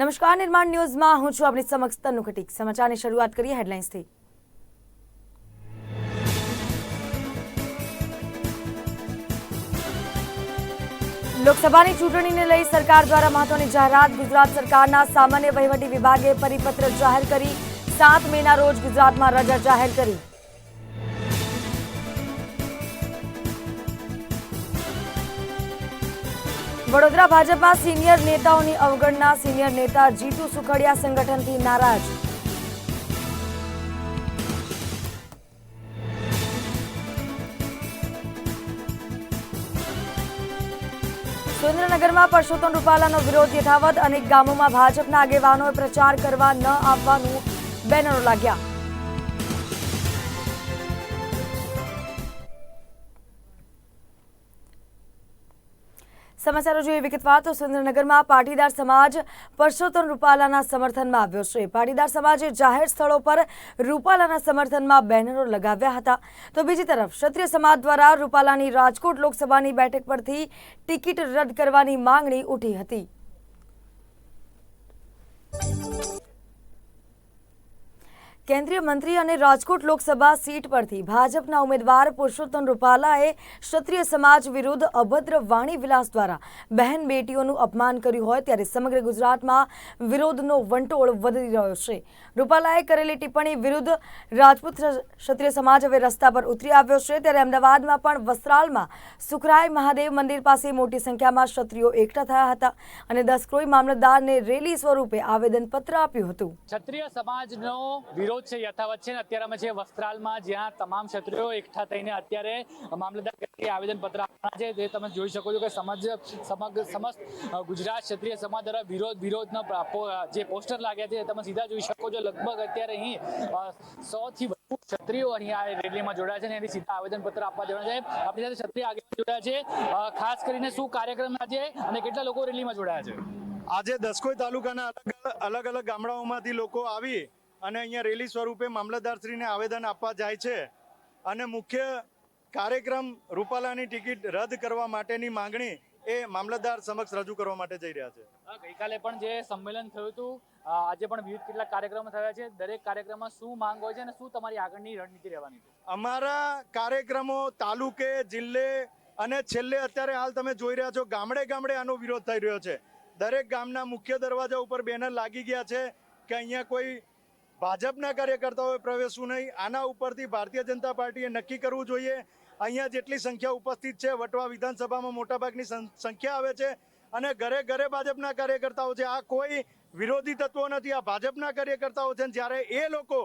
નમસ્કાર, નિર્માણ ન્યૂઝમાં હું છું આપણી સમક્ષ તનુ ખટીક સમાચારની શરૂઆત કરીએ હેડલાઇન્સથી. લોકસભાની ચૂંટણીને લઈ સરકાર દ્વારા મહત્વની જાહેરાત, ગુજરાત સરકારના સામાન્ય વહીવટી વિભાગે પરિપત્ર જાહેર કરી, સાત મેના રોજ ગુજરાતમાં રજા જાહેર કરી. વડોદરા ભાજપમાં સિનિયર નેતાઓની અવગણના સિનિયર નેતા જીતુ સુખડિયા સંગઠનથી નારાજ. સુરેન્દ્રનગરમાં પરસોત્તમ રૂપાલાનો વિરોધ યથાવત, અનેક ગામોમાં ભાજપના આગેવાનોએ પ્રચાર કરવા ન આવવાનું બેનરો લાગ્યા. સમાચારો જોઈએ વિગતવાર તો સુરેન્દ્રનગરમાં પાટીદાર સમાજ પરસોત્તમ રૂપાલાના સમર્થનમાં આવ્યો છે. પાટીદાર સમાજે જાહેર સ્થળો પર રૂપાલાના સમર્થનમાં બેનરો લગાવ્યા હતા. તો બીજી તરફ, ક્ષત્રિય સમાજ દ્વારા રૂપાલાની રાજકોટ લોકસભાની બેઠક પરથી ટિકિટ રદ કરવાની માંગણી ઉઠી હતી. કેન્દ્રીય મંત્રી અને રાજકોટ લોકસભા સીટ પરથી ભાજપના ઉમેદવાર પુરુષોત્તમ રૂપાલાએ ક્ષત્રિય સમાજ વિરુદ્ધ અભદ્ર વાણી વિલાસ દ્વારા બહેન બેટીઓનું અપમાન કર્યું હોય ત્યારે સમગ્ર ગુજરાતમાં વિરોધનો વંટોળ વધી રહ્યો છે. રૂપાલાએ કરેલી ટિપ્પણી વિરુદ્ધ રાજપૂત ક્ષત્રિય સમાજ હવે રસ્તા પર ઉતરી આવ્યો છે. ત્યારે અમદાવાદમાં પણ વસ્ત્રાલમાં સુખરાય મહાદેવ મંદિર પાસે મોટી સંખ્યામાં ક્ષત્રિયો એકઠા થયા હતા અને દસક્રોઈ મામલતદારને રેલી સ્વરૂપે આવેદનપત્ર આપ્યું હતું. ક્ષત્રિય સમાજનો વિરોધ છે, યથાવત છે અત્યારે અમે છે વસ્ત્રાલમાં, જ્યાં તમામ ક્ષત્રિયો એકઠા થઈને અત્યારે મામલતદાર આવેદન પત્ર આપવાના છે. તે તમે જોઈ શકો છો કે સમજ સમગ્ર સમસ્ત ગુજરાત ક્ષત્રિય સમાજ દ્વારા વિરોધ, વિરોધના જે પોસ્ટર લાગ્યા છે તમે સીધા જોઈ શકો છો. લગભગ અત્યારે અહીં સો થી વધુ ક્ષત્રિયો અહીં આ રેલીમાં જોડાયા છે અને એની સીધા આવેદનપત્ર આપવા જવાના છે. આપણી સાથે ક્ષત્રિય આગળ જોડાયા છે. ખાસ કરીને શું કાર્યક્રમ આજે અને કેટલા લોકો રેલીમાં જોડાયા છે? આજે દસકોઈ તાલુકાના અલગ અલગ ગામડાઓમાંથી લોકો આવી અને અહીંયા રેલી સ્વરૂપે મામલતદારશ્રીને આવેદન આપવા જાય છે. અને મુખ્ય કાર્યક્રમ રૂપાલાની ટિકિટ રદ કરવા માટેની માંગણી એ મામલતદાર સમક્ષ રજૂ કરવા માટે જઈ રહ્યા છે. ગઈકાલે પણ જે સંમેલન થયું હતું આજે પણ વિવિધ કેટલાક કાર્યક્રમો થયા છે. દરેક કાર્યક્રમમાં શું માંગ હોય છે અને શું તમારી આગળની રણનીતિ રહેવાની છે? અમારા કાર્યક્રમો તાલુકે જિલ્લે અને છેલ્લે અત્યારે હાલ તમે જોઈ રહ્યા છો ગામડે ગામડે આનો વિરોધ થઈ રહ્યો છે. દરેક ગામના મુખ્ય દરવાજા ઉપર બેનર લાગી ગયા છે કે અહીંયા કોઈ ભાજપના કાર્યકર્તાઓએ પ્રવેશવું નહીં. આના ઉપરથી ભારતીય જનતા પાર્ટીએ નક્કી કરવું જોઈએ. અહીંયા જેટલી સંખ્યા ઉપસ્થિત છે, વટવા વિધાનસભામાં મોટાભાગની સંખ્યા આવે છે. અને ઘરે ઘરે ભાજપના કાર્યકર્તાઓ છે. આ કોઈ વિરોધી તત્વો નથી. આ ભાજપના કાર્યકર્તાઓ છે. જ્યારે એ લોકો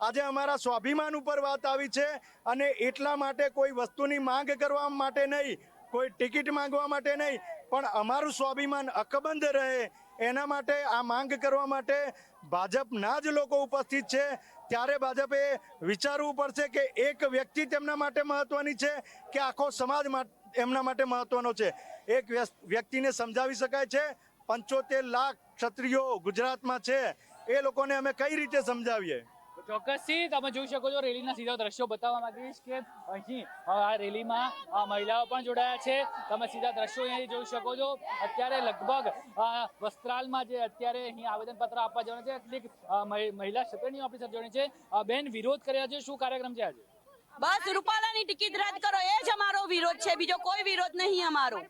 આજે અમારા સ્વાભિમાન ઉપર વાત આવી છે અને એટલા માટે કોઈ વસ્તુની માંગ કરવા માટે નહીં, કોઈ ટિકિટ માંગવા માટે નહીં, પણ અમારું સ્વાભિમાન અકબંધ રહે એના માટે, આ માંગ કરવા માટે ભાજપના જ લોકો ઉપસ્થિત છે. ત્યારે ભાજપે વિચારવું પડશે કે એક વ્યક્તિ તેમના માટે મહત્વની છે કે આખો સમાજ એમના માટે મહત્વનો છે. એક વ્યક્તિને સમજાવી શકાય છે, પંચોતેર લાખ ક્ષત્રિયો ગુજરાતમાં છે. એ લોકોને અમે કઈ રીતે સમજાવીએ? ચોક્કસથી તમે જોઈ શકો છો રેલીના સીધા દ્રશ્યો બતાવવા માંગીશ કે અહીં આ રેલીમાં મહિલાઓ પણ જોડાયા છે. તમે સીધા દ્રશ્યો અહીંયાથી જોઈ શકો છો. અત્યારે લગભગ વસ્ત્રાલમાં જે અત્યારે અહીં આવેદનપત્ર આપવા જવાનું છે કેટલીક મહિલા ક્ષત્રિયો ઓફિસર જોડે છે. બેન વિરોધ કર્યા છે. શું કાર્યક્રમ છે આજે? બસ રૂપાલાની ટિકિટ રદ કરો. એ જ અમારો વિરોધ છે. બીજો કોઈ વિરોધ નહીં અમારો.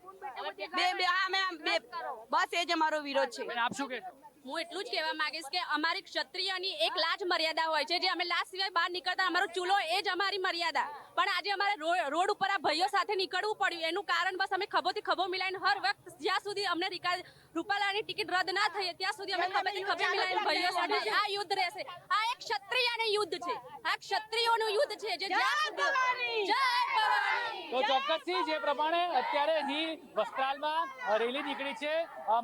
બે બે હા મેં બે બસ એ જ અમારો વિરોધ છે. આપ શું કહેશો? હું એટલું જ કહેવા માંગીશ કે અમારી ક્ષત્રિયની એક લાજ મર્યાદા હોય છે. જે અમે લાજ સિવાય બહાર નીકળતા, અમારો ચૂલો એ જ અમારી મર્યાદા. પણ આજે અમારે રોડ ઉપર આ ભાઈઓ સાથે નીકળવું પડ્યું. એનું કારણ બસ અમે ખભોથી ખભો મિલાઈને હર વખત જ્યાં સુધી અમને રિકા- રૂપાલાની ટિકિટ રદ ના થઈ ત્યાં સુધી અમે ખભેથી ખભે મિલાઈને ભાઈઓ સાથે આ યુદ્ધ રહેશે. આ એક ક્ષત્રિયનું યુદ્ધ છે. આ ક્ષત્રિયોનું યુદ્ધ છે જે જ્યાં સુધી જય ભવાની! તો ચોક્કસથી જે પ્રમાણે અત્યારે અહીં વસ્ત્રાલમાં રેલી નીકળી છે.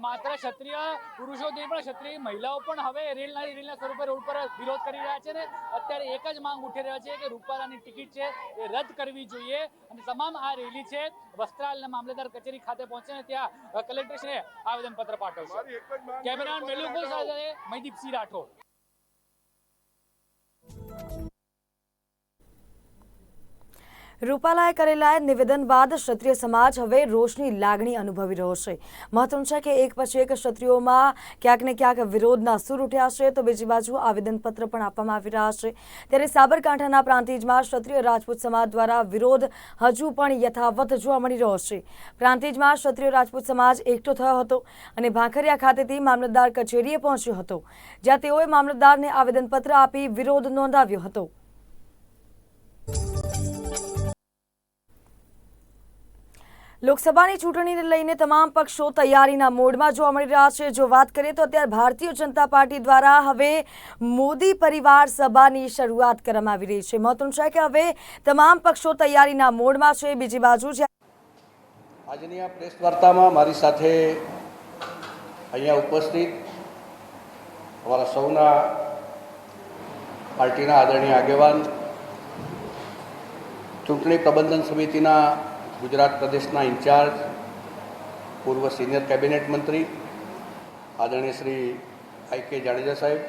માત્ર ક્ષત્રિય પુરુષો નહીં પણ ક્ષત્રિય મહિલાઓ પણ હવે રેલના રેલના સ્વરૂપે રોડ પર વિરોધ કરી રહ્યા છે ને અત્યારે એક જ માંગ ઉઠી રહ્યા છે કે રૂપાલાની ટિકિટ છે એ રદ કરવી જોઈએ. અને તમામ આ રેલી છે વસ્ત્રાલના મામલેદાર કચેરી ખાતે પહોંચે ને ત્યાં કલેક્ટરશ્રીને આવેદનપત્ર પાઠવશે. કેમેરામેન મેલુકુલ સાથે મહીદીપસિંહ રાઠોડ. રૂપાલાએ કરેલા નિવેદન બાદ ક્ષત્રિય સમાજ હવે રોષની લાગણી અનુભવી રહ્યો છે. મહત્વનું છે કે એક પછી એક ક્ષત્રિયોમાં ક્યાંક ને ક્યાંક વિરોધના સૂર ઉઠ્યા છે તો બીજી બાજુ આવેદનપત્ર પણ આપવામાં આવી રહ્યા છે. ત્યારે સાબરકાંઠાના પ્રાંતિજમાં ક્ષત્રિય રાજપૂત સમાજ દ્વારા વિરોધ હજુ પણ યથાવત જોવા મળી રહ્યો છે. પ્રાંતિજમાં ક્ષત્રિય રાજપૂત સમાજ એકઠો થયો હતો અને ભાંખરિયા ખાતેથી મામલતદાર કચેરીએ પહોંચ્યો હતો, જ્યાં તેઓએ મામલતદારને આવેદનપત્ર આપી વિરોધ નોંધાવ્યો હતો. લોકસભાની ચૂંટણીને લઈને તમામ પક્ષો તૈયારીના મોડમાં જોવા મળી રહ્યા છે. જો વાત કરીએ તો અત્યારે ભારતીય જનતા પાર્ટી દ્વારા હવે મોદી પરિવાર સભાની શરૂઆત કરવામાં આવી રહી છે. મહત્વનું છે કે હવે તમામ પક્ષો તૈયારીના મોડમાં છે. બીજી બાજુ આજની આ પ્રેસ વાર્તામાં મારી સાથે અહીંયા ઉપસ્થિત અમારા સૌના પાર્ટીના આદરણીય આગેવાન, ચૂંટણી પ્રબંધન સમિતિના ગુજરાત પ્રદેશના ઇન્ચાર્જ, પૂર્વ સિનિયર કેબિનેટ મંત્રી, આદરણીય શ્રી આઈ કે જાડેજા સાહેબ,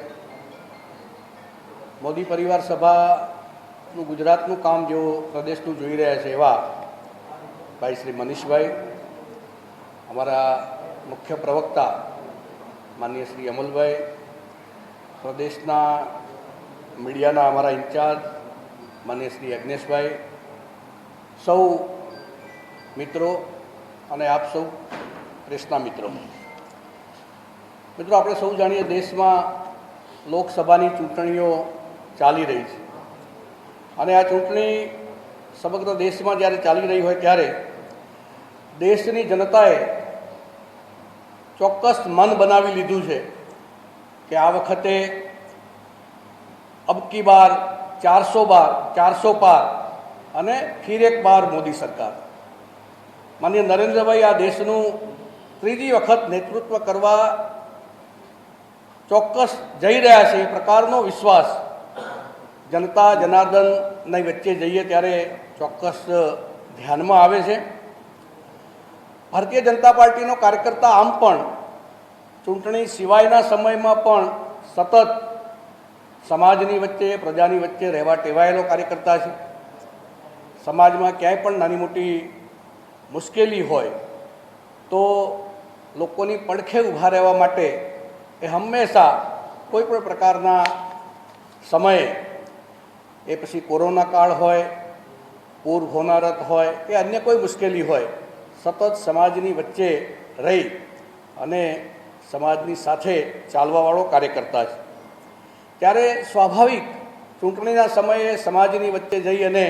મોદી પરિવાર સભાનું ગુજરાતનું કામ જેઓ પ્રદેશનું જોઈ રહ્યા છે એવા ભાઈ શ્રી મનીષભાઈ, અમારા મુખ્ય પ્રવક્તા માનીય શ્રી અમલભાઈ, પ્રદેશના મીડિયાના અમારા ઇન્ચાર્જ માનીય શ્રી અજ્ઞેશભાઈ, સૌ મિત્રો અને આપ સૌ પ્રેસના મિત્રો. મિત્રો, આપણે સૌ જાણીએ દેશમાં લોકસભાની ચૂંટણીઓ ચાલી રહી છે. અને આ ચૂંટણી સમગ્ર દેશમાં જ્યારે ચાલી રહી હોય ત્યારે દેશની જનતાએ ચોક્કસ મન બનાવી લીધું છે કે આ વખતે અબકી બાર ચારસો બાર, ચારસો પાર અને ફિર બાર મોદી સરકાર. માનીય નરેન્દ્રભાઈ, આ દેશનું ત્રીજી વખત નેતૃત્વ કરવા ચોક્કસ જઈ રહ્યા છે, એ પ્રકારનો વિશ્વાસ જનતા, જનાર્દનની વચ્ચે જઈએ ત્યારે ચોક્કસ ધ્યાનમાં આવે છે. ભારતીય જનતા પાર્ટીનો કાર્યકર્તા આમ પણ ચૂંટણી સિવાયના સમયમાં પણ સતત સમાજની વચ્ચે, પ્રજાની વચ્ચે રહેવા ટેવાયેલો કાર્યકર્તા છે. સમાજમાં ક્યાંય પણ નાની મોટી મુશ્કેલી હોય, તો લોકોની પડખે ઊભા રહેવા માટે એ હંમેશા કોઈ પણ પ્રકારના સમયે, એ પછી કોરોના કાળ હોય, પૂર હોનારત હોય, કે અન્ય કોઈ મુશ્કેલી હોય, સતત સમાજની વચ્ચે રહી અને સમાજની સાથે ચાલવાવાળો કાર્યકર્તા છે ત્યારે સ્વાભાવિક ચૂંટણીના સમયે સમાજની વચ્ચે જઈ અને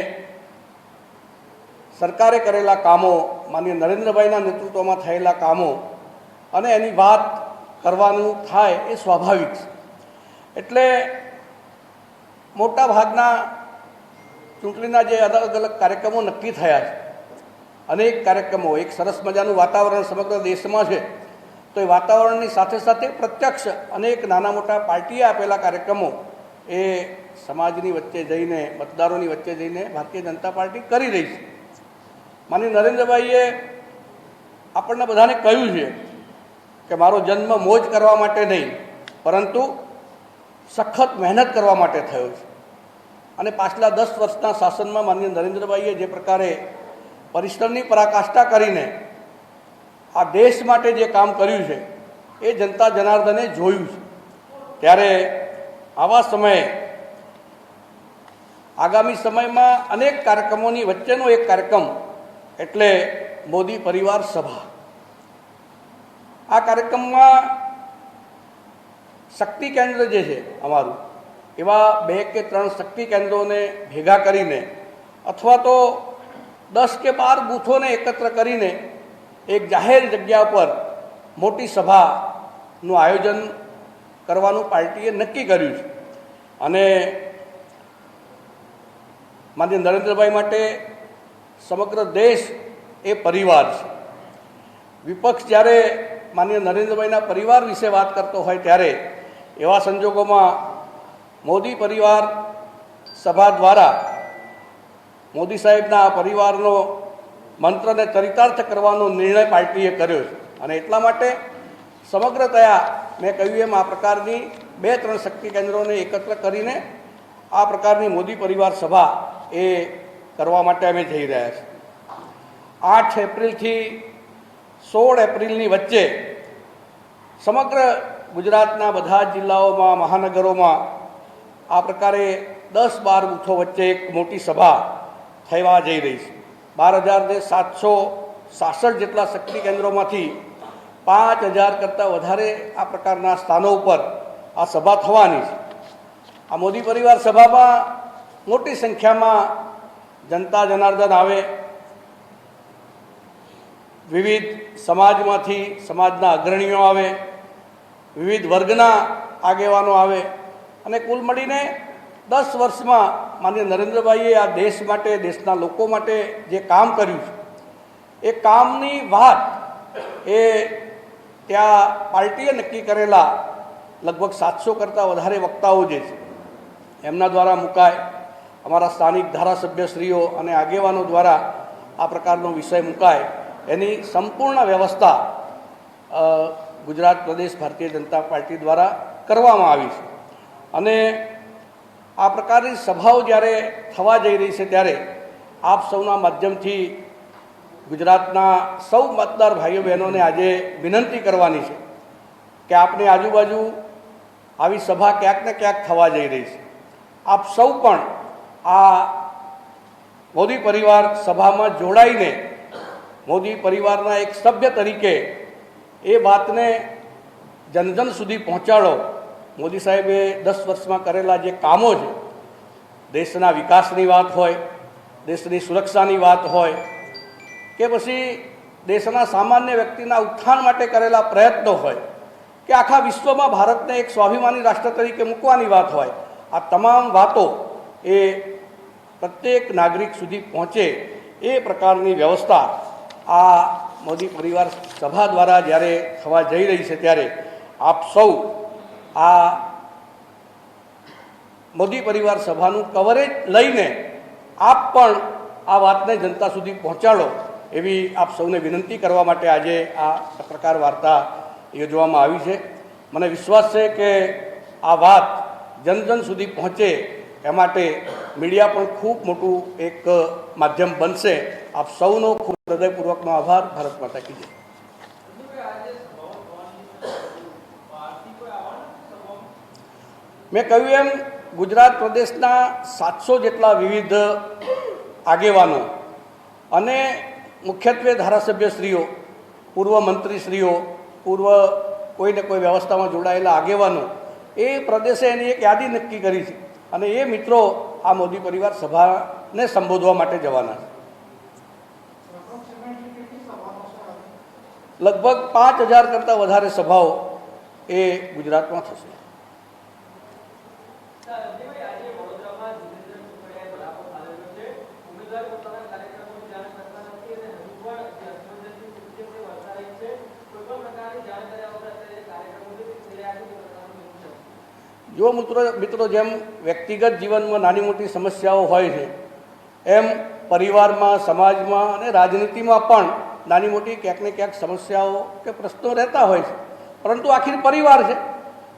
સરકારે કરેલા કામો, માન્ય નરેન્દ્રભાઈના નેતૃત્વમાં થયેલા કામો અને એની વાત કરવાનું થાય એ સ્વાભાવિક છે. એટલે મોટાભાગના ચૂંટણીના જે અલગ અલગ કાર્યક્રમો નક્કી થયા છે. અનેક કાર્યક્રમો, એક સરસ મજાનું વાતાવરણ સમગ્ર દેશમાં છે. તો એ વાતાવરણની સાથે સાથે પ્રત્યક્ષ અનેક નાના મોટા પાર્ટીએ આપેલા કાર્યક્રમો એ સમાજની વચ્ચે જઈને, મતદારોની વચ્ચે જઈને ભારતીય જનતા પાર્ટી કરી રહી છે. માની નરેન્દ્રભાઈએ આપણને બધાને કહ્યું છે કે મારો જન્મ મોજ કરવા માટે નહીં, પરંતુ સખત મહેનત કરવા માટે થયો છે. અને પાછલા દસ વર્ષના શાસનમાં માન્ય નરેન્દ્રભાઈએ જે પ્રકારે પરિશ્રમની પરાકાષ્ઠા કરીને આ દેશ માટે જે કામ કર્યું છે, એ જનતા જનાર્દને જોયું છે. ત્યારે આવા સમયે, આગામી સમયમાં અનેક કાર્યક્રમોની વચ્ચેનો એક કાર્યક્રમ એટલે મોદી પરિવાર સભા. આ કાર્યક્રમમાં શક્તિ કેન્દ્ર જે છે અમારું, એવા બે કે ત્રણ શક્તિ કેન્દ્રોને ભેગા કરીને અથવા તો દસ કે બાર બૂથોને એકત્ર કરીને એક જાહેર જગ્યા પર મોટી સભાનું આયોજન કરવાનું પાર્ટીએ નક્કી કર્યું છે. અને માન્ય નરેન્દ્રભાઈ માટે સમગ્ર દેશ એ પરિવાર છે. વિપક્ષ જ્યારે માન્ય નરેન્દ્રભાઈના પરિવાર વિશે વાત કરતો હોય ત્યારે એવા સંજોગોમાં મોદી પરિવાર સભા દ્વારા મોદી સાહેબના આ પરિવારનો મંત્રને ચરિતાર્થ કરવાનો નિર્ણય પાર્ટીએ કર્યો છે. અને એટલા માટે સમગ્રતયા મેં કહ્યું એમ આ પ્રકારની બે ત્રણ શક્તિ કેન્દ્રોને એકત્ર કરીને આ પ્રકારની મોદી પરિવાર સભા એ કરવા માટે અમે જઈ રહ્યા છીએ. આઠ એપ્રિલથી સોળ એપ્રિલની વચ્ચે સમગ્ર ગુજરાતના બધા જ જિલ્લાઓમાં, મહાનગરોમાં આ પ્રકારે દસ બાર બૂથો વચ્ચે એક મોટી સભા થવા જઈ રહી છે. બાર હજારને સાતસો સાસઠ જેટલા શક્તિ કેન્દ્રોમાંથી પાંચ હજાર કરતાં વધારે આ પ્રકારના સ્થાનો ઉપર આ સભા થવાની છે. આ મોદી પરિવાર સભામાં મોટી સંખ્યામાં જનતા જનાર્દન આવે. વિવિધ સમાજમાંથી સમાજના અગ્રણીઓ આવે, વિવિધ વર્ગના આગેવાનો આવે અને કુલ મળીને દસ વર્ષમાં માન્ય નરેન્દ્રભાઈએ આ દેશ માટે, દેશના લોકો માટે જે કામ કર્યું છે, એ કામની વાત એ ત્યાં પાર્ટીએ નક્કી કરેલા લગભગ સાતસો કરતાં વધારે વક્તાઓ જે છે, એમના દ્વારા મુકાય. અમારા સ્થાનિક ધારાસભ્યશ્રીઓ અને આગેવાનો દ્વારા આ પ્રકારનો વિષય મુકાય. એની સંપૂર્ણ વ્યવસ્થા ગુજરાત પ્રદેશ ભારતીય જનતા પાર્ટી દ્વારા કરવામાં આવી છે. અને આ પ્રકારની સભાઓ જ્યારે થવા જઈ રહી છે ત્યારે આપ સૌના માધ્યમથી ગુજરાતના સૌ મતદાર ભાઈઓ બહેનોને આજે વિનંતી કરવાની છે કે આપની આજુબાજુ આવી સભા ક્યાંક ને ક્યાંક થવા જઈ રહી છે. આપ સૌ પણ આ મોદી પરિવાર સભામાં જોડાઈને મોદી પરિવારના એક સભ્ય તરીકે એ વાતને જન જન સુધી પહોંચાડો. મોદી સાહેબે દસ વર્ષમાં કરેલા જે કામો છે, દેશના વિકાસની વાત હોય, દેશની સુરક્ષાની વાત હોય, કે પછી દેશના સામાન્ય વ્યક્તિના ઉત્થાન માટે કરેલા પ્રયત્નો હોય, કે આખા વિશ્વમાં ભારતને એક સ્વાભિમાની રાષ્ટ્ર તરીકે મૂકવાની વાત હોય, આ તમામ વાતો એ પ્રત્યેક નાગરિક સુધી પહોંચે એ પ્રકારની વ્યવસ્થા આ મોદી પરિવાર સભા દ્વારા જ્યારે થવા જઈ રહી છે ત્યારે આપ સૌ આ મોદી પરિવાર સભાનું કવરેજ લઈને આપ પણ આ વાતને જનતા સુધી પહોંચાડો એવી આપ સૌને વિનંતી કરવા માટે આજે આ પત્રકાર વાર્તા યોજવામાં આવી છે. મને વિશ્વાસ છે કે આ વાત જન જન સુધી પહોંચે એ માટે મીડિયા પણ ખૂબ મોટું એક માધ્યમ બનશે. આપ સૌનો ખૂબ હૃદયપૂર્વકનો આભાર. ભારત માતા કી મેં કહ્યું એમ, ગુજરાત પ્રદેશના સાતસો જેટલા વિવિધ આગેવાનો અને મુખ્યત્વે ધારાસભ્યશ્રીઓ, પૂર્વ મંત્રીશ્રીઓ, પૂર્વ કોઈને કોઈ વ્યવસ્થામાં જોડાયેલા આગેવાનો, એ પ્રદેશે એની એક યાદી નક્કી કરી છે. અને એ મિત્રો આ મોદી પરિવાર સભાને સંબોધવા માટે જવાના છે. લગભગ પાંચ હજાર કરતાં વધારે સભાઓ એ ગુજરાતમાં થશે. જો મિત્રો મિત્રો, જેમ વ્યક્તિગત જીવનમાં નાની મોટી સમસ્યાઓ હોય છે, એમ પરિવારમાં, સમાજમાં અને રાજનીતિમાં પણ નાની મોટી ક્યાંક ને ક્યાંક સમસ્યાઓ કે પ્રશ્નો રહેતા હોય છે. પરંતુ આખી પરિવાર છે.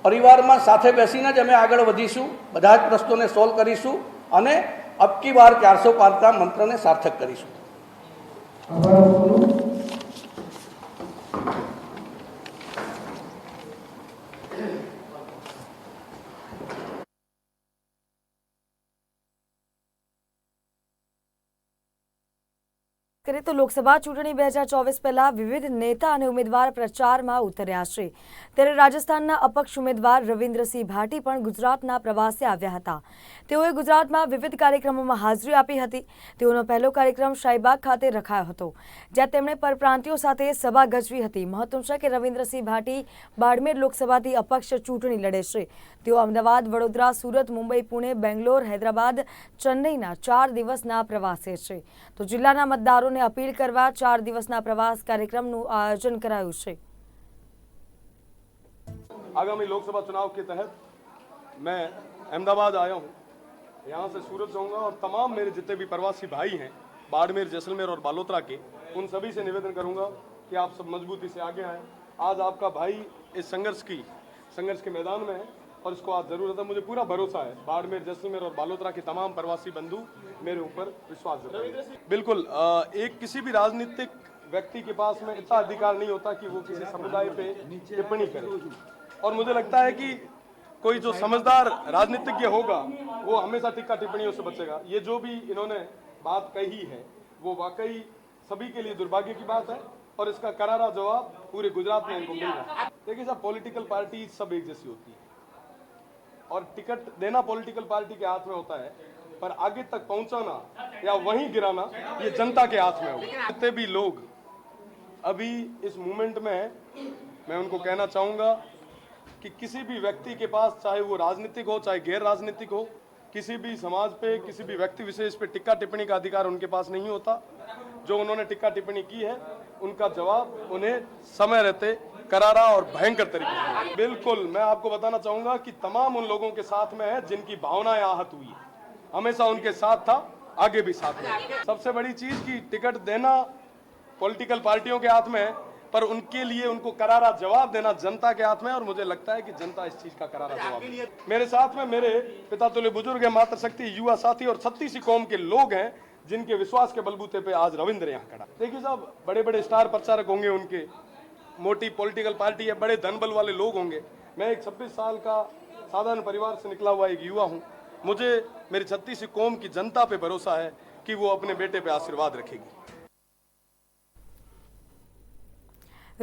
પરિવારમાં સાથે બેસીને જ અમે આગળ વધીશું, બધા જ પ્રશ્નોને સોલ્વ કરીશું અને અબકી વાર ચારસો પારતા મંત્રને સાર્થક કરીશું. કરીએ તો લોકસભા ચૂંટણી બે હજાર ચોવીસ પહેલા વિવિધ નેતા અને ઉમેદવાર પ્રચારમાં ઉતર્યા છે. ત્યારે રાજસ્થાનના અપક્ષ ઉમેદવાર રવિન્દ્રસિંહ ભાટી પણ ગુજરાતના પ્રવાસે આવ્યા હતા. તેઓએ ગુજરાતમાં વિવિધ કાર્યક્રમોમાં હાજરી આપી હતી. તેઓનો પહેલો કાર્યક્રમ શાહીબાગ ખાતે રખાયો હતો, જ્યાં તેમણે પરપ્રાંતિયો સાથે સભા ગજવી હતી. મહત્વનું છે કે રવિન્દ્રસિંહ ભાટી બાડમેર લોકસભાથી અપક્ષ ચૂંટણી લડે છે. તેઓ અમદાવાદ, વડોદરા, સુરત, મુંબઈ, પુણે, બેંગ્લોર, હૈદરાબાદ, ચેન્નઈના ચાર દિવસના પ્રવાસે છે. તો જિલ્લાના મતદારોને અપીલ કરવા ચાર દિવસના પ્રવાસ કાર્યક્રમનું આયોજન કરાયું છે आगामी लोकसभा चुनाव के तहत मैं अहमदाबाद आया हूँ यहाँ से सूरत जाऊँगा और तमाम मेरे जितने भी प्रवासी भाई हैं बाड़मेर जैसलमेर और बालोतरा के उन सभी से निवेदन करूँगा कि आप सब मजबूती से आगे आएँ आज आपका भाई इस संघर्ष की संघर्ष के मैदान में है और इसको आज ज़रूरत है मुझे पूरा भरोसा है। बाड़मेर, जैसलमेर और बालोतरा के तमाम प्रवासी बंधु मेरे ऊपर विश्वास जताएँगे। बिल्कुल एक किसी भी राजनीतिक व्यक्ति के पास में इतना अधिकार नहीं होता कि वो किसी समुदाय पे टिप्पणी करे। और मुझे लगता है कि कोई जो समझदार राजनीतिज्ञ होगा, वो हमेशा टिक्का टिप्पणियों से बचेगा। ये जो भी इन्होंने बात कही है, वो वाकई सभी के लिए दुर्भाग्य की बात है और इसका करारा जवाब पूरे गुजरात में इनको मिल रहा है। देखिए साहब, पॉलिटिकल पार्टी सब एक जैसी होती है। और टिकट देना पॉलिटिकल पार्टी के हाथ में होता है पर आगे तक पहुंचाना या वहीं गिराना ये जनता के हाथ में होगा। जितने भी लोग अभी इस मूवमेंट में हैं मैं उनको कहना चाहूँगा कि किसी भी व्यक्ति के पास चाहे वो राजनीतिक हो चाहे गैर राजनीतिक हो किसी भी समाज पे किसी भी व्यक्ति विशेष पे टिक्का टिप्पणी का अधिकार उनके पास नहीं होता। जो उन्होंने टिक्का टिप्पणी की है उनका जवाब उन्हें समय रहते करारा और भयंकर तरीके से। बिल्कुल, मैं आपको बताना चाहूँगा कि तमाम उन लोगों के साथ में है जिनकी भावनाएँ आहत हुई हमेशा उनके साथ था, आगे भी साथ में सबसे बड़ी चीज़ की टिकट देना पॉलिटिकल पार्टियों के हाथ में है, पर उनके लिए उनको करारा जवाब देना जनता के हाथ में और मुझे लगता है कि जनता इस चीज़ का करारा जवाब मेरे साथ में मेरे पिता तुल्य बुज़ुर्ग है मातृशक्ति युवा साथी और छत्तीस कौम के लोग हैं, जिनके विश्वास के बलबूते पे आज रविंद्र यहाँ खड़ा। देखिए साहब बड़े बड़े स्टार प्रचारक होंगे उनके। मोटी पॉलिटिकल पार्टी है, बड़े धनबल वाले लोग होंगे। मैं एक 26 साल का साधारण परिवार से निकला हुआ एक युवा हूँ। मुझे मेरी छत्तीस कौम की जनता पे भरोसा है कि वो अपने बेटे पे आशीर्वाद रखेगी।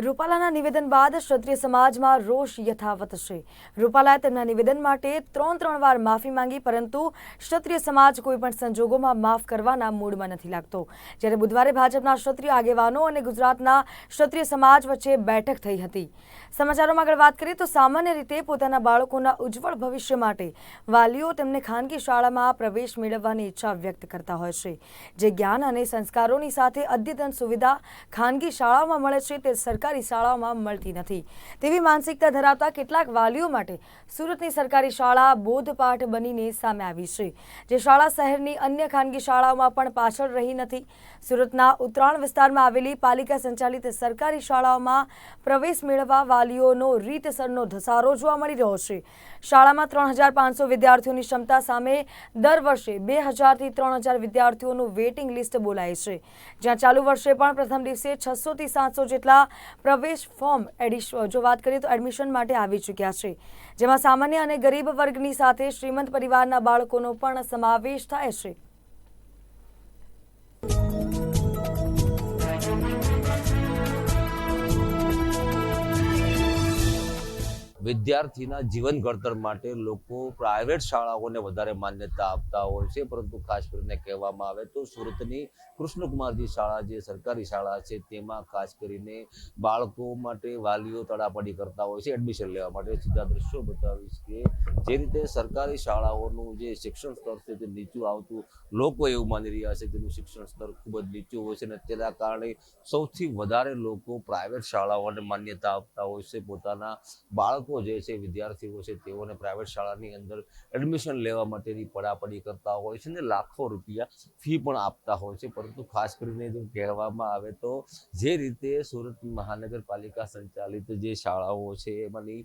રૂપાલાના નિવેદન બાદ ક્ષત્રિય સમાજમાં રોષ યથાવત છે. રૂપાલાએ તેમના નિવેદન માટે ત્રણ ત્રણ વાર માફી માંગી, પરંતુ ક્ષત્રિય સમાજ કોઈપણ સંજોગોમાં માફ કરવાના મૂડમાં નથી લાગતો. જ્યારે બુધવારે ભાજપના ક્ષત્રિય આગેવાનો અને ગુજરાતના ક્ષત્રિય સમાજ વચ્ચે બેઠક થઈ હતી. સમાચારોમાં આગળ વાત કરીએ તો સામાન્ય રીતે પોતાના બાળકોના ઉજ્જવળ ભવિષ્ય માટે વાલીઓ તેમને ખાનગી શાળામાં પ્રવેશ મેળવવાની ઈચ્છા વ્યક્ત કરતા હોય છે. જે જ્ઞાન અને સંસ્કારોની સાથે અદ્યતન સુવિધા ખાનગી શાળાઓમાં મળે છે તે સરકારી શાળાઓમાં મળતી નથી. તેવી માનસિકતા ધરાવતા કેટલાક વાલીઓ માટે સુરતની સરકારી શાળા બોધપાઠ બનીને સામે આવી છે. જે શાળા શહેરની અન્ય ખાનગી શાળાઓમાં પણ પાછળ રહી નથી. સુરતના ઉત્તરાયણ વિસ્તારમાં આવેલી પાલિકા સંચાલિત સરકારી શાળાઓમાં પ્રવેશ મેળવવા વાલીઓનો રીતસરનો ધસારો જોવા મળી રહ્યો છે. શાળામાં ત્રણ હજાર પાંચસો વિદ્યાર્થીઓની ક્ષમતા સામે દર વર્ષે બે હજારથી ત્રણ હજાર વિદ્યાર્થીઓનું વેઇટિંગ લિસ્ટ બોલાય છે. જ્યાં ચાલુ વર્ષે પણ પ્રથમ દિવસે છસોથી સાતસો જેટલા પ્રવેશ ફોર્મ એડિશ, જો વાત કરીએ તો એડમિશન માટે આવી ચૂક્યા છે. જેમાં સામાન્ય અને ગરીબ વર્ગની સાથે શ્રીમંત પરિવારના બાળકોનો પણ સમાવેશ થાય છે. વિદ્યાર્થીના જીવન ઘડતર માટે લોકો પ્રાઇવેટ શાળાઓને વધારે માન્યતા આપતા હોય છે. પરંતુ ખાસ કરીને કહેવામાં આવે તો સુરતની કૃષ્ણકુમારજી શાળા જે સરકારી શાળા છે, તેમાં ખાસ કરીને બાળકો માટે વાલીઓ તડાપડી કરતા હોય છે એડમિશન લેવા માટે. સીધા દ્રશ્યો બતાવીશ કે જે રીતે સરકારી શાળાઓનું જે શિક્ષણ સ્તર છે તે નીચું આવતું, લોકો એવું માની રહ્યા છે તેનું શિક્ષણ સ્તર ખૂબ જ નીચું હોય છે અને તેના કારણે સૌથી વધારે લોકો પ્રાઇવેટ શાળાઓને માન્યતા આપતા હોય છે. પોતાના બાળકો જે છે, વિદ્યાર્થીઓ છે, તેઓને પ્રાઇવેટ શાળાની અંદર એડમિશન લેવા માટેની પડાપડી કરતા હોય છે ને લાખો રૂપિયા ફી પણ આપતા હોય છે. પરંતુ ખાસ કરીને જો કહેવામાં આવે તો જે રીતે સુરત મહાનગરપાલિકા સંચાલિત જે શાળાઓ છે, એમાંની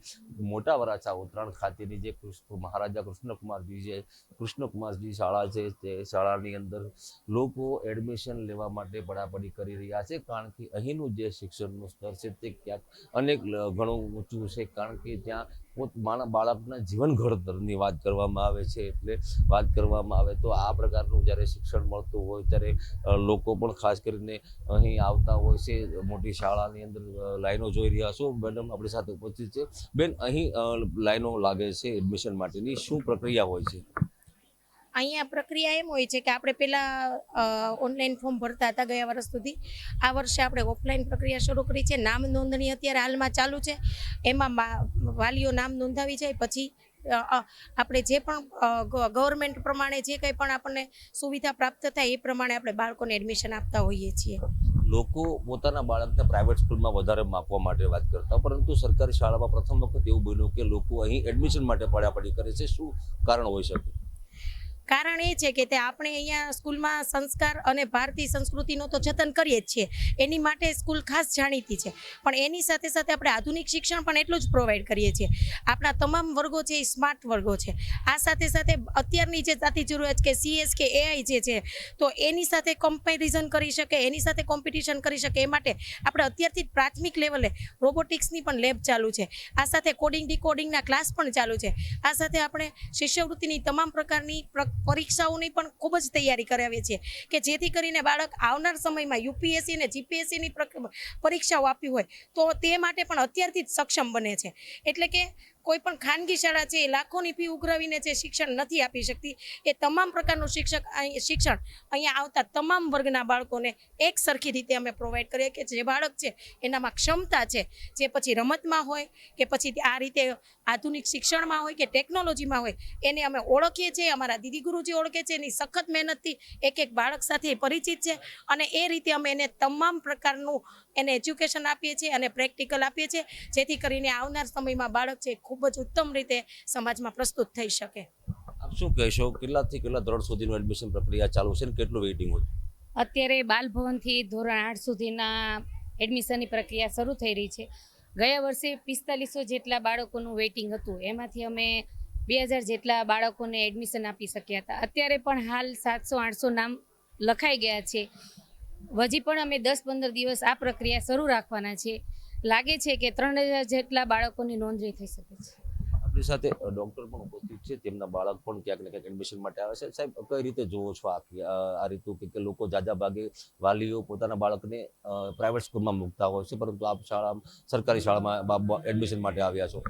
મોટા વરાછા ઉત્તરાયણ ખાતેની જે કૃષ્ણ મહારાજા કૃષ્ણકુમારજી છે કૃષ્ણકુમારજી શાળા છે, તે શાળાની અંદર લોકો એડમિશન લેવા માટે પડાપડી કરી રહ્યા છે. કારણ કે અહીંનું જે શિક્ષણનું સ્તર છે, તે ક્યાંક અનેક ઘણું ઊંચું છે. કારણ કે ત્યાં પોત માણા બાળકના જીવન ઘડતરની વાત કરવામાં આવે છે, એટલે વાત કરવામાં આવે તો આ પ્રકારનું જ્યારે શિક્ષણ મળતું હોય ત્યારે લોકો પણ ખાસ કરીને અહીં આવતા હોય છે, મોટી શાળાની અંદર લાઈનો જોઈ રહ્યા છો. મેડમ આપણી સાથે ઉપસ્થિત છે. બેન, અહીં લાઈનો લાગે છે એડમિશન માટેની. શું પ્રક્રિયા હોય છે? અહીંયા પ્રક્રિયા એમ હોય છે કે આપણે પહેલાં ઓનલાઈન ફોર્મ ભરતા હતા ગયા વર્ષ સુધી. આ વર્ષે આપણે ઓફલાઈન પ્રક્રિયા શરૂ કરી છે. નામ નોંધણી અત્યારે હાલમાં ચાલુ છે. એમાં વાલીઓ નામ નોંધાવી જાય. પછી આપણે જે પણ ગવર્મેન્ટ પ્રમાણે જે કંઈ પણ આપણને સુવિધા પ્રાપ્ત થાય એ પ્રમાણે આપણે બાળકોને એડમિશન આપતા હોઈએ છીએ. લોકો પોતાના બાળકને પ્રાઇવેટ સ્કૂલમાં વધારે માપવા માટે વાત કરતા, પરંતુ સરકારી શાળામાં પ્રથમ વખત એવું બન્યું કે લોકો અહીં એડમિશન માટે પડાપડી કરે છે. શું કારણ હોઈ શકે? કારણ એ છે કે તે આપણે અહીંયા સ્કૂલમાં સંસ્કાર અને ભારતીય સંસ્કૃતિનું તો જતન કરીએ જ છીએ. એની માટે સ્કૂલ ખાસ જાણીતી છે. પણ એની સાથે સાથે આપણે આધુનિક શિક્ષણ પણ એટલું જ પ્રોવાઈડ કરીએ છીએ. આપણા તમામ વર્ગો છે એ સ્માર્ટ વર્ગો છે. આ સાથે સાથે અત્યારની જે જાતિ જરૂરિયાત કે સીએસ કે એઆઈ જે છે, તો એની સાથે કમ્પેરિઝન કરી શકે, એની સાથે કોમ્પિટિશન કરી શકે, એ માટે આપણે અત્યારથી પ્રાથમિક લેવલે રોબોટિક્સની પણ લેબ ચાલુ છે. આ સાથે કોડિંગ ડીકોડિંગના ક્લાસ પણ ચાલુ છે. આ સાથે આપણે શિષ્યવૃત્તિની તમામ પ્રકારની પ્ર- પરીક્ષાઓની પણ ખૂબ જ તૈયારી કરાવીએ છીએ કે જેથી કરીને બાળક આવનાર સમયમાં યુપીએસસી અને જીપીએસસીની પરીક્ષાઓ આપી હોય તો તે માટે પણ અત્યારથી જ સક્ષમ બને છે. એટલે કે કોઈ પણ ખાનગી શાળા છે એ લાખોની ફી ઉઘરાવીને જે શિક્ષણ નથી આપી શકતી. એ તમામ પ્રકારનું શિક્ષક શિક્ષણ અહીંયા આવતા તમામ વર્ગના બાળકોને એક સરખી રીતે અમે પ્રોવાઈડ કરીએ કે જે બાળક છે એનામાં ક્ષમતા છે, જે પછી રમતમાં હોય કે પછી આ રીતે આધુનિક શિક્ષણમાં હોય કે ટેકનોલોજીમાં હોય એને અમે ઓળખીએ છીએ, અમારા દીદી ગુરુજી ઓળખે છે, એની સખત મહેનતથી એક એક બાળક સાથે પરિચિત છે અને એ રીતે અમે એને તમામ પ્રકારનું એને એજ્યુકેશન આપીએ છીએ અને પ્રેક્ટિકલ આપીએ છીએ જેથી કરીને આવનાર સમયમાં બાળક છે એ ખૂબ જ ઉત્તમ રીતે સમાજમાં પ્રસ્તુત થઈ શકે. આપ શું કહેશો? કેટલાથી કેટલા ધોરણ સુધીનું એડમિશન પ્રક્રિયા ચાલુ છે ને કેટલું વેઇટિંગ હોય? અત્યારે બાલભવનથી ધોરણ આઠ સુધીના એડમિશનની પ્રક્રિયા શરૂ થઈ રહી છે. ગયા વર્ષે પિસ્તાલીસો જેટલા બાળકોનું વેઇટિંગ હતું. એમાંથી અમે બે હજાર જેટલા બાળકોને એડમિશન આપી શક્યા હતા. અત્યારે પણ હાલ સાતસો આઠસો નામ લખાઈ ગયા છે. હજી પણ અમે દસ પંદર દિવસ આ પ્રક્રિયા શરૂ રાખવાના છે લાગે છે કે ત્રણ હજાર જેટલા બાળકોની નોંધણી થઈ શકે છે. આપણી સાથે ડોક્ટર પણ ઉપસ્થિત છે. તેમના બાળક પણ ક્યાંક ને ક્યાંક એડમિશન માટે આવે છે. સાહેબ, કઈ રીતે જોવો છો આ આ કે- લોકો જાજા ભાગે વાલીઓ પોતાના બાળકને પ્રાઇવેટ સ્કૂલમાં મૂકતા હોય છે, પરંતુ આપ શાળા સરકારી શાળામાં એડમિશન માટે આવ્યા છો?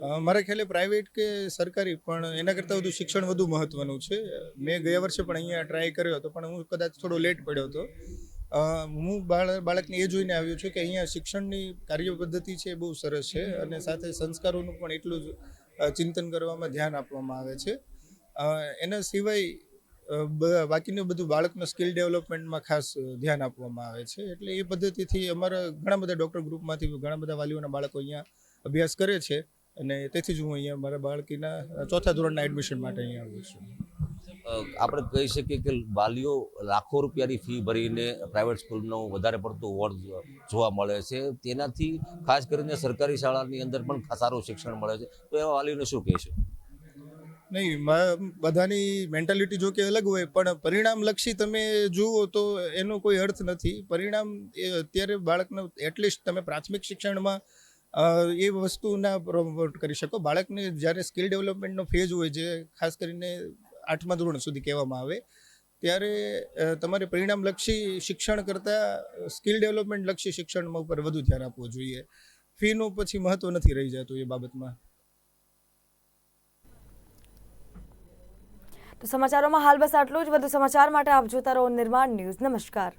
મારા ખ્યાલે પ્રાઇવેટ કે સરકારી, પણ એના કરતાં વધુ શિક્ષણ વધુ મહત્વનું છે. મેં ગયા વર્ષે પણ અહીંયા ટ્રાય કર્યો હતો, પણ હું કદાચ થોડો લેટ પડ્યો હતો. હું બાળ, બાળકને એ જોઈને આવ્યો છું કે અહીંયા શિક્ષણની કાર્ય પદ્ધતિ છે એ બહુ સરસ છે અને સાથે સંસ્કારોનું પણ એટલું જ ચિંતન કરવામાં ધ્યાન આપવામાં આવે છે. એના સિવાય બાકીનું બધું બાળકના સ્કિલ ડેવલપમેન્ટમાં ખાસ ધ્યાન આપવામાં આવે છે. એટલે એ પદ્ધતિથી અમારા ઘણા બધા ડૉક્ટર ગ્રુપમાંથી ઘણા બધા વાલીઓના બાળકો અહીંયા અભ્યાસ કરે છે. અને તેથી જ હું અહીંયા મારા બાળકીના ચોથા ધોરણના એડમિશન માટે અહીંયા આવ્યો છું. આપણે કહી શકીએ કે વાલીઓ લાખો રૂપિયાની ફી ભરીને પ્રાઇવેટ સ્કૂલનો વધારે પડતો વોર્ડ જોવા મળે છે. તેનાથી ખાસ કરીને સરકારી શાળાની અંદર પણ સારું શિક્ષણ મળે છે. તો એવા વાલીઓને શું કહેશો? નહીં બધાની મેન્ટાલિટી જો કે અલગ હોય પણ પરિણામલક્ષી તમે જુઓ તો એનો કોઈ અર્થ નથી. પરિણામ એ અત્યારે બાળકને એટલીસ્ટ તમે પ્રાથમિક શિક્ષણમાં એ વસ્તુના પ્રમોટ કરી શકો. બાળકને જ્યારે સ્કિલ ડેવલપમેન્ટનો ફેઝ હોય જે ખાસ કરીને આઠમા ધોરણ સુધી કહેવામાં આવે, ત્યારે તમારે પરિણામલક્ષી શિક્ષણ કરતાં સ્કિલ ડેવલપમેન્ટ લક્ષી શિક્ષણમાં ઉપર વધુ ધ્યાન આપવું જોઈએ. ફીનું પછી મહત્ત્વ નથી રહી જતું એ બાબતમાં. તો સમાચારોમાં હાલ બસ આટલું જ. વધુ સમાચાર માટે આપ જોતા રહો નિર્માણ ન્યૂઝ. નમસ્કાર.